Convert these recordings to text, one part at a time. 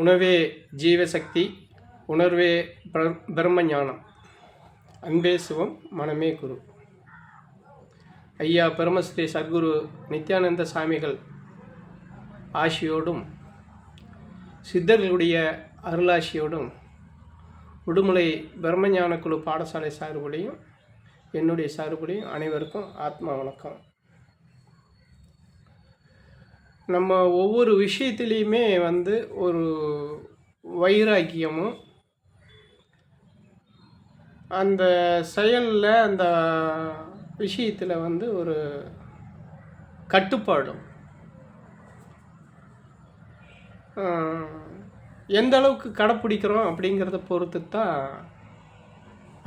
உணவே ஜீவசக்தி உணர்வே பிரம்ம ஞானம் அன்பே சிவம் மனமே குரு. ஐயா பரமஸ்ரீ சத்குரு நித்யானந்த சாமிகள் ஆசியோடும் சித்தர்களுடைய அருளாசியோடும் உடுமலை பிரம்மஞான குழு பாடசாலை சார்புடையும் என்னுடைய சார்புடையும் அனைவருக்கும் ஆத்மா வணக்கம். நம்ம ஒவ்வொரு விஷயத்துலேயுமே வந்து ஒரு வைராக்கியமும் அந்த செயலில் அந்த விஷயத்தில் வந்து ஒரு கட்டுப்பாடும். எந்த அளவுக்கு கடைப்பிடிக்கிறோம் அப்படிங்கிறத பொறுத்து தான்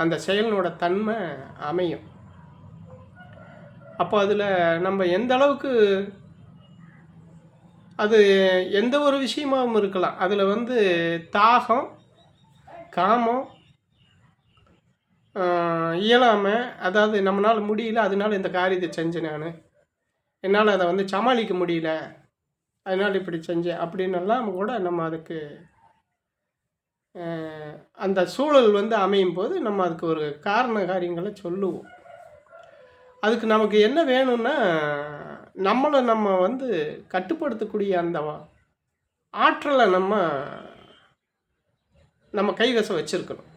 அந்த செயலினோட தன்மை அமையும். அப்போ அதில் நம்ம எந்த அளவுக்கு அது எந்த ஒரு விஷயமாகவும் இருக்கலாம். அதில் வந்து தாகம் காமம் இயலாமல் இயலாமை அதாவது நம்மளால் முடியல அதனால் இந்த காரியத்தை செஞ்சேன் நான். என்னால் அதை வந்து சமாளிக்க முடியல. அதனால் இப்படி செஞ்சேன். அப்படின்னெல்லாம் கூட நம்ம அதுக்கு அந்த சூழல் வந்து அமையும் போது நம்ம அதுக்கு ஒரு காரண காரியங்களை சொல்லுவோம். அதுக்கு நமக்கு என்ன வேணும்னா நம்மளை நம்ம வந்து கட்டுப்படுத்தக்கூடிய அந்த ஆற்றலை நம்ம நம்ம கைவசம் வச்சுருக்கணும்.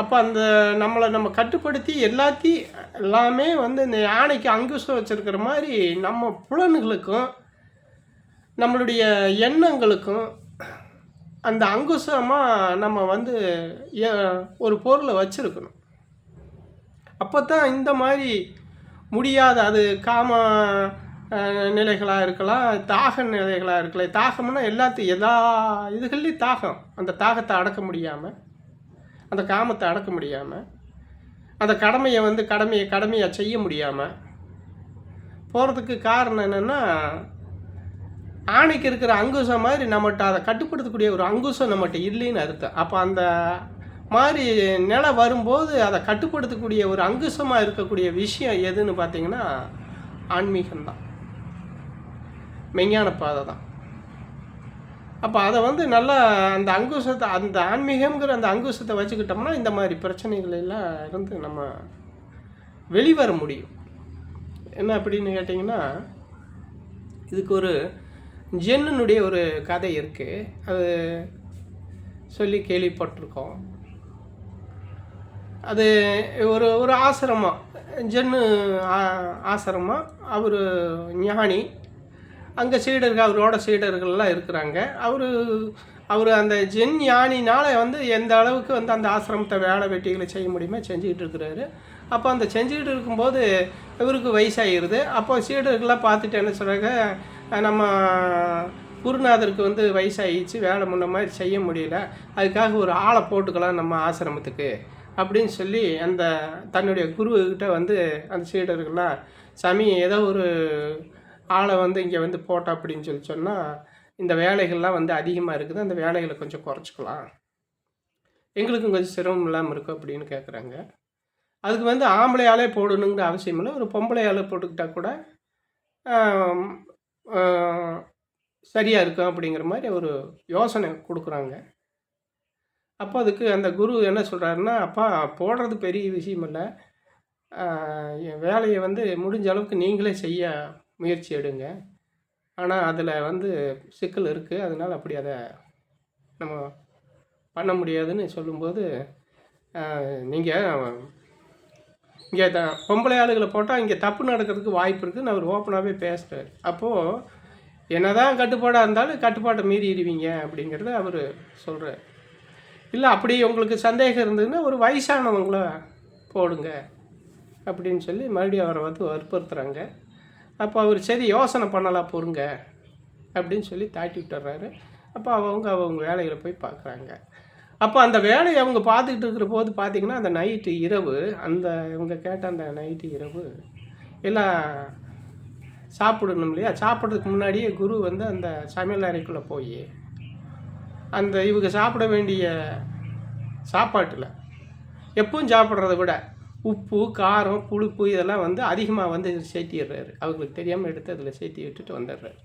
அப்போ அந்த நம்மளை நம்ம கட்டுப்படுத்தி எல்லாத்தையும் எல்லாமே வந்து இந்த யானைக்கு அங்குசம் வச்சுருக்கிற மாதிரி நம்ம புலன்களுக்கும் நம்மளுடைய எண்ணங்களுக்கும் அந்த அங்குசமாக நம்ம வந்து ஒரு பொருளை வச்சுருக்கணும். அப்போ தான் இந்த மாதிரி முடியாத அது காம நிலைகளாக இருக்கலாம் தாக நிலைகளாக இருக்கலாம். தாகம்னா எல்லாத்தையும் எல்லா இதுகள்லேயும் தாகம். அந்த தாகத்தை அடக்க முடியாமல் அந்த காமத்தை அடக்க முடியாமல் அந்த கடமையை வந்து கடமையை கடமையாக செய்ய முடியாமல் போகிறதுக்கு காரணம் என்னென்னா ஆணைக்கு இருக்கிற அங்குசம் மாதிரி நம்மகிட்ட அதை கட்டுப்படுத்தக்கூடிய ஒரு அங்குசம் நம்மகிட்ட இல்லைன்னு அர்த்தம். அப்போ அந்த மாதிரி நிலை வரும்போது அதை கட்டுப்படுத்தக்கூடிய ஒரு அங்குசமாக இருக்கக்கூடிய விஷயம் எதுன்னு பார்த்தீங்கன்னா ஆன்மீகம்தான். மெஞ்ஞான பாதை தான். அப்போ அதை வந்து நல்லா அந்த அங்குசத்தை அந்த ஆன்மீகம்ங்கிற அந்த அங்குசத்தை வச்சுக்கிட்டோம்னா இந்த மாதிரி பிரச்சனைகளெல்லாம் இருந்து நம்ம வெளிவர முடியும். என்ன அப்படின்னு கேட்டிங்கன்னா இதுக்கு ஒரு ஜென்னுடைய ஒரு கதை இருக்குது அது சொல்லி கேள்விப்பட்டிருக்கோம். அது ஒரு ஒரு ஆசிரமம் ஜென்னு ஆ- ஆசிரமம் அவர் ஞானி. அங்கே சீடர்கள் அவரோட சீடர்கள்லாம் இருக்கிறாங்க. அவர் அவர் அந்த ஜென் ஞானினால் வந்து எந்த அளவுக்கு வந்து அந்த ஆசிரமத்தை வேலை வெட்டிகளை செய்ய முடியுமோ செஞ்சுக்கிட்டு இருக்கிறாரு. அப்போ அந்த செஞ்சுக்கிட்டு இருக்கும்போது இவருக்கு வயசாகிடுது அப்போ சீடர்கள்லாம் பார்த்துட்டு என்ன சொல்கிறாங்க நம்ம குருநாதருக்கு வந்து வயசாகிடுச்சு வேலை முன்ன மாதிரி செய்ய முடியல. அதுக்காக ஒரு ஆளை போட்டுக்கலாம் நம்ம ஆசிரமத்துக்கு. அப்படின்னு சொல்லி அந்த தன்னுடைய குருக்கிட்ட வந்து அந்த சீடர்கள்லாம் சாமி ஏதோ ஒரு ஆளை வந்து இங்கே வந்து போட்டா அப்படின்னு சொல்லி சொன்னால் இந்த வேலைகள்லாம் வந்து அதிகமாக இருக்குது அந்த வேலைகளை கொஞ்சம் குறைச்சிக்கலாம். எங்களுக்கும் கொஞ்சம் சிரமம் இல்லாமல் இருக்கும் அப்படின்னு கேட்குறாங்க அதுக்கு வந்து ஆம்பளையாலே போடணுங்கிற அவசியம் இல்லை. ஒரு பொம்பளையாலே போட்டுக்கிட்டால் கூட சரியாக இருக்கும் அப்படிங்கிற மாதிரி ஒரு யோசனை கொடுக்குறாங்க. அப்போ அதுக்கு அந்த குரு என்ன சொல்கிறாருன்னா அப்பா போடுறது பெரிய விஷயம் இல்லை என் வேலையை வந்து முடிஞ்ச அளவுக்கு நீங்களே செய்ய முயற்சி எடுங்க. ஆனால் அதில் வந்து சிக்கல் இருக்குது அதனால் அப்படி அதை நம்ம பண்ண முடியாதுன்னு சொல்லும்போது நீங்கள் இங்கே த பொம்பளை ஆளுகளை போட்டால் இங்கே தப்பு நடக்கிறதுக்கு வாய்ப்பு இருக்குதுன்னு அவர் ஓப்பனாகவே பேசுகிறார் அப்போது என்னதான் கட்டுப்பாடாக இருந்தாலும் கட்டுப்பாட்டை மீறிடுவீங்க அப்படிங்கிறத அவர் சொல்கிறார் இல்லை அப்படி உங்களுக்கு சந்தேகம் இருந்ததுன்னா ஒரு வயசானவங்கள போடுங்க அப்படின்னு சொல்லி மறுபடியும் அவரை வந்து வற்புறுத்துறாங்க. அப்போ அவர் சரி யோசனை பண்ணலாம் பொறுங்க அப்படின்னு சொல்லி தாட்டி விட்டுறாரு. அப்போ அவங்க அவங்க வேலைகளை போய் பார்க்குறாங்க அப்போ அந்த வேலையை அவங்க பார்த்துக்கிட்டு இருக்கிற போது பார்த்தீங்கன்னா அந்த நைட்டு இரவு அந்த இவங்க கேட்ட அந்த நைட்டு இரவு எல்லாம் சாப்பிடணும் இல்லையா? சாப்பிட்றதுக்கு முன்னாடியே குரு வந்து அந்த சமையல் அறைக்குள்ளே போய் அந்த இவங்க சாப்பிட வேண்டிய சாப்பாட்டில் எப்பவும் சாப்பிட்றத விட உப்பு காரம் புளிப்பு இதெல்லாம் வந்து அதிகமாக வந்து சேர்த்திடுறாரு. அவங்களுக்கு தெரியாமல் எடுத்து அதில் சேர்த்தி விட்டுட்டு வந்துடுறாரு.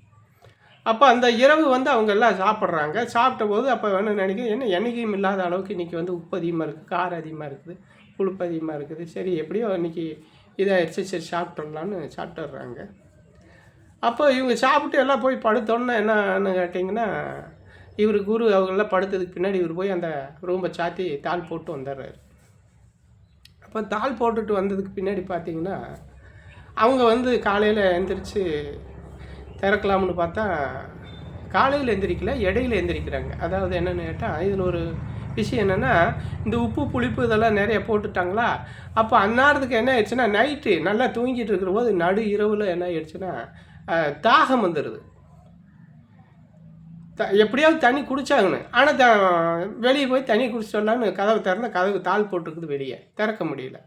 அப்போ அந்த இரவு வந்து அவங்க எல்லாம் சாப்பிட்றாங்க. சாப்பிட்ட போது அப்போ வேணும் நினைக்கிறேன் என்ன என்றைக்கும் இல்லாத அளவுக்கு இன்றைக்கி வந்து உப்பு அதிகமாக இருக்குது காரம் அதிகமாக இருக்குது புளிப்பு அதிகமாக இருக்குது. சரி எப்படியோ இன்றைக்கி இதாகிடுச்சு சரி சாப்பிட்றலான்னு சாப்பிட்டுறாங்க அப்போ இவங்க சாப்பிட்டு எல்லாம் போய் படுத்தோன்னே என்னன்னு கேட்டிங்கன்னா இவர் குரு அவங்கெல்லாம் படுத்ததுக்கு பின்னாடி இவர் போய் அந்த ரூமை சாத்தி தாள் போட்டு வந்துடுறாரு. அப்போ தாள் போட்டுட்டு வந்ததுக்கு பின்னாடி பார்த்தீங்கன்னா அவங்க வந்து காலையில் எந்திரிச்சு திறக்கலாம்னு பார்த்தா காலையில் எந்திரிக்கல இடையில எந்திரிக்கிறாங்க. அதாவது என்னென்னு கேட்டால் இதில் ஒரு விஷயம் என்னென்னா இந்த உப்பு புளிப்பு இதெல்லாம் நிறைய போட்டுட்டாங்களா? அப்போ அந்நேரத்துக்கு என்ன ஆயிடுச்சுன்னா நைட்டு நல்லா தூங்கிட்டு இருக்கிற போது நடு இரவில் என்ன ஆயிடுச்சுன்னா தாகம் வந்துடுது. த எப்படியாவது தண்ணி குடிச்சாங்கன்னு ஆனால் த வெளியே போய் தண்ணி குடிச்சிடலான்னு கதவை திறந்த கதவு தாள் போட்டிருக்குது வெளியே. திறக்க முடியல.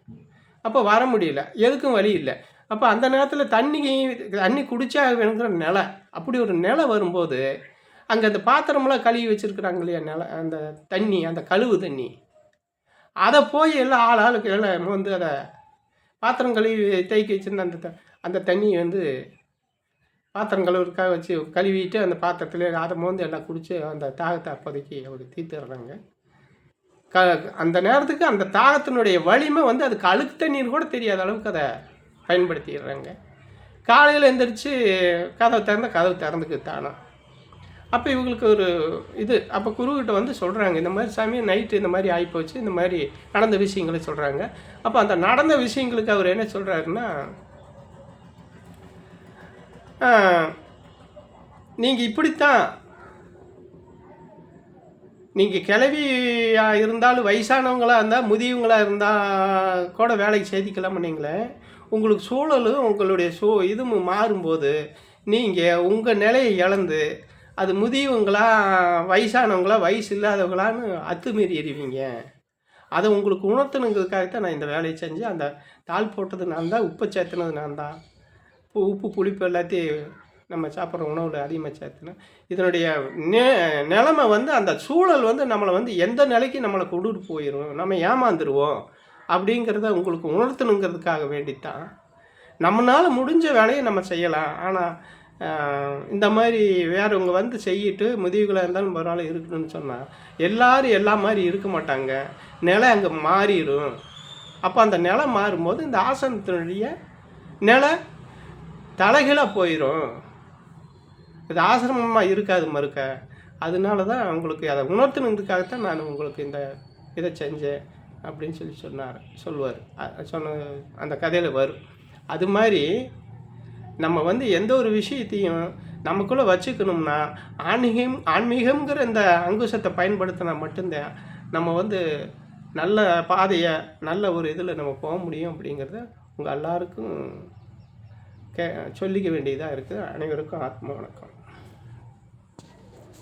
அப்போ வர முடியல. எதுக்கும் வழி இல்லை. அப்போ அந்த நேரத்தில் தண்ணி தண்ணி குடிச்சா வேணுங்கிற நிலை. அப்படி ஒரு நிலை வரும்போது அங்கே அந்த பாத்திரமெல்லாம் கழுவி வச்சுருக்குறாங்க இல்லையா நிலை அந்த தண்ணி அந்த கழுவு தண்ணி. அதை போய் எல்லாம் ஆள் ஆளுக்கு எல்லாம் வந்து அதை பாத்திரம் கழுவி தேய்க்க வச்சிருந்த அந்த த- அந்த தண்ணியை வந்து பாத்திரம் கழுவுறதுக்காக வச்சு கழுவிட்டு அந்த பாத்திரத்தில் அதை மோந்து எல்லாம் குடித்து அந்த தாகத்தை அப்போதைக்கு அவர் தீர்த்துடுறாங்க க அந்த நேரத்துக்கு அந்த தாகத்தினுடைய வலிமை வந்து அதுக்கு அழுக்கு தண்ணீர் கூட தெரியாத அளவுக்கு அதை பயன்படுத்திடுறாங்க. காலையில் எந்திரிச்சு கதவை திறந்த கதவு திறந்துக்கு தானா. அப்போ இவங்களுக்கு ஒரு இது அப்போ குருக்கிட்ட வந்து சொல்கிறாங்க இந்த மாதிரி சாமி நைட்டு இந்த மாதிரி ஆகிப்போச்சு இந்த மாதிரி நடந்த விஷயங்களை சொல்கிறாங்க அப்போ அந்த நடந்த விஷயங்களுக்கு அவர் என்ன சொல்கிறாருன்னா நீங்கள் இப்படித்தான். நீங்கள் கிளவியாக இருந்தாலும் வயசானவங்களாக இருந்தால் முதியவங்களாக இருந்தால் கூட வேலைக்கு சேர்த்திக்கலாம் பண்ணீங்களே உங்களுக்கு சூழலும் உங்களுடைய சூ இதுவும் மாறும்போது நீங்கள் உங்கள் நிலையை இழந்து அது முதியவங்களா வயசானவங்களா வயசு இல்லாதவங்களான்னு அத்துமீறி எறிவீங்க. அதை உங்களுக்கு உணர்த்தணுங்கிறதுக்காகத்தான் நான் இந்த வேலையை செஞ்சு அந்த தாள் போட்டது நான் தான் உப்பை சேர்த்துனது நான் தான் உப்பு உப்பு புளிப்பு எல்லாத்தையும் நம்ம சாப்பிட்ற உணவில் அதிகமாக சேர்த்துனா இதனுடைய நே நிலமை வந்து அந்த சூழல் வந்து நம்மளை வந்து எந்த நிலைக்கு நம்மளை கொண்டுட்டு போயிடும் நம்ம ஏமாந்துருவோம் அப்படிங்கிறத உங்களுக்கு உணர்த்தணுங்கிறதுக்காக வேண்டித்தான். நம்மளால் முடிஞ்ச வேலையை நம்ம செய்யலாம். ஆனால் இந்த மாதிரி வேறவங்க வந்து செய்யிட்டு முதியவர்களாக இருந்தாலும் பரவாயில்ல இருக்கணும்னு சொன்னால் எல்லோரும் எல்லா மாதிரி இருக்க மாட்டாங்க. நிலை அங்கே மாறிடும். அப்போ அந்த நிலை மாறும்போது இந்த ஆசனத்தினுடைய நிலை தலைகீழாக போயிடும் இது ஆசிரமமாக இருக்காது மறுக்க. அதனால தான் உங்களுக்கு அதை உணர்த்தினதுக்காகத்தான் நான் உங்களுக்கு இந்த இதை செஞ்சேன் அப்படின்னு சொல்லி சொன்னார் சொல்லுவார் சொன்ன அந்த கதையில் வரும். அது மாதிரி நம்ம வந்து எந்த ஒரு விஷயத்தையும் நமக்குள்ளே வச்சுக்கணும்னா ஆன்மீகம் ஆன்மீகம்ங்கிற இந்த அங்குசத்தை பயன்படுத்தினா மட்டும்தான் நம்ம வந்து நல்ல பாதையை நல்ல ஒரு இதில் நம்ம போக முடியும் அப்படிங்கிறத உங்கள் எல்லாருக்கும் கே சொல்லிக்க வேண்டியதாக இருக்குது. அனைவருக்கும் ஆத்ம வணக்கம்.